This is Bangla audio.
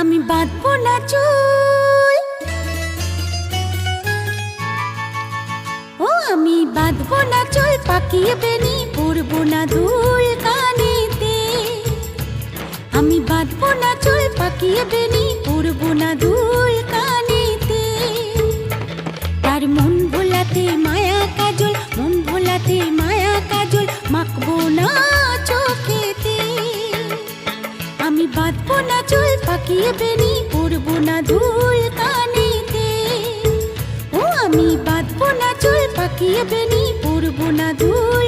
আমি বাঁধবো না চুল। ও, আমি বাঁধবো না চুল, পাকিয়ে বেনি পড়ব না দুল কানিতে। আমি বাঁধবো না চুল, পাকিয়ে বেনি পড়ব না দুল আমি বাঁধবো না চুল, পাকিয়ে বেনি পড়ব না ধুল কানেতে। ও আমি বাঁধবো না চুল, পাকিয়ে বেনি পড়ব না ধুল